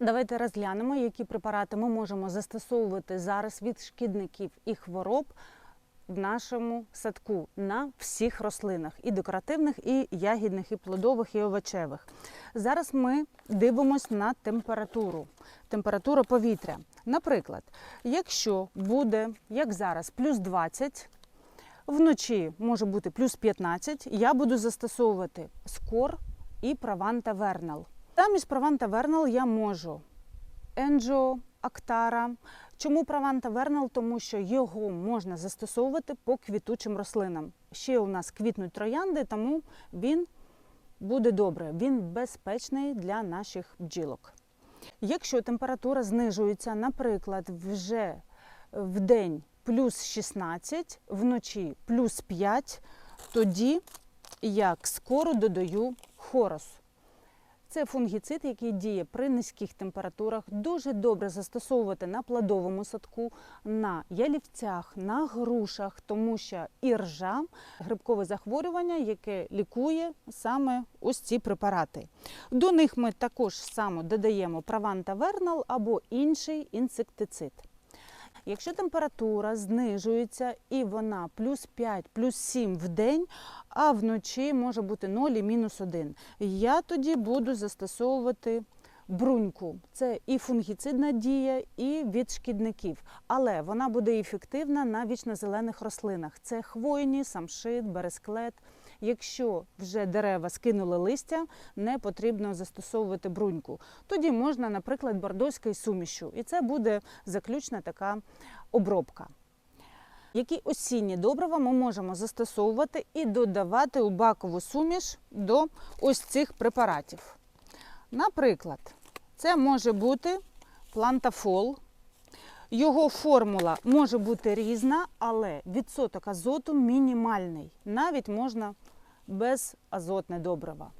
Давайте розглянемо, які препарати ми можемо застосовувати зараз від шкідників і хвороб в нашому садку на всіх рослинах і декоративних, і ягідних, і плодових, і овочевих. Зараз ми дивимося на температуру, температуру повітря. Наприклад, якщо буде, як зараз, плюс 20, вночі може бути плюс 15, я буду застосовувати скор і Праванта Вернал. Замість Праванта Вернал я можу Енджо, Актара. Чому Праванта Вернал? Тому що його можна застосовувати по квітучим рослинам. Ще у нас квітнуть троянди, тому він буде добре. Він безпечний для наших бджілок. Якщо температура знижується, наприклад, вже в день плюс 16, вночі плюс 5, тоді я к скору додаю хорос. Це фунгіцид, який діє при низьких температурах, дуже добре застосовувати на плодовому садку, на ялівцях, на грушах, тому що іржа грибкове захворювання, яке лікує саме ось ці препарати. До них ми також само додаємо праванта вернал або інший інсектицид. Якщо температура знижується і вона плюс 5, плюс 7 в день, а вночі може бути 0 і мінус 1, я тоді буду застосовувати бруньку. Це і фунгіцидна дія, і від шкідників. Але вона буде ефективна на вічно-зелених рослинах. Це хвойні, самшит, бересклет. Якщо вже дерева скинули листя, не потрібно застосовувати бруньку. Тоді можна, наприклад, бордоською сумішю, і це буде заключна така обробка. Які осінні добрива ми можемо застосовувати і додавати у бакову суміш до ось цих препаратів. Наприклад, це може бути плантафол. Його формула може бути різна, але відсоток азоту мінімальний. Навіть можна без азотне добрива.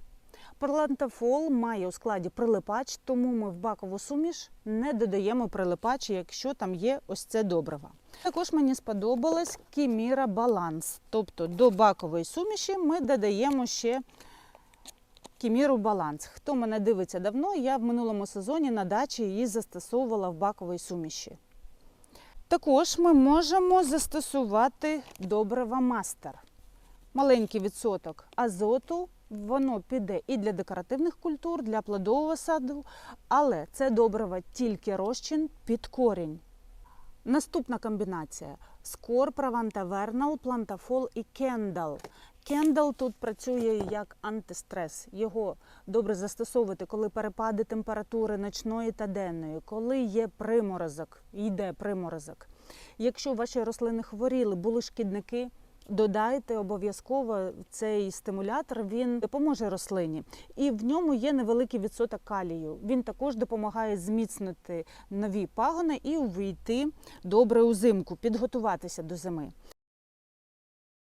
Плантафол має у складі прилипач, тому ми в бакову суміш не додаємо прилипач, якщо там є ось це добриво. Також мені сподобалась Кіміра Баланс. Тобто до бакової суміші ми додаємо ще Кіміру Баланс. Хто мене дивиться давно, я в минулому сезоні на дачі її застосовувала в баковій суміші. Також ми можемо застосувати добрива мастер. Маленький відсоток азоту, воно піде і для декоративних культур, для плодового саду, але це добриво тільки розчин під корінь. Наступна комбінація: скор, правантавернал, плантафол і кендал. Кендал тут працює як антистрес. Його добре застосовувати, коли перепади температури ночної та денної, коли є приморозок, йде приморозок. Якщо ваші рослини хворіли, були шкідники, додайте обов'язково цей стимулятор, він допоможе рослині. І в ньому є невеликий відсоток калію. Він також допомагає зміцнити нові пагони і увійти добре у зимку, підготуватися до зими.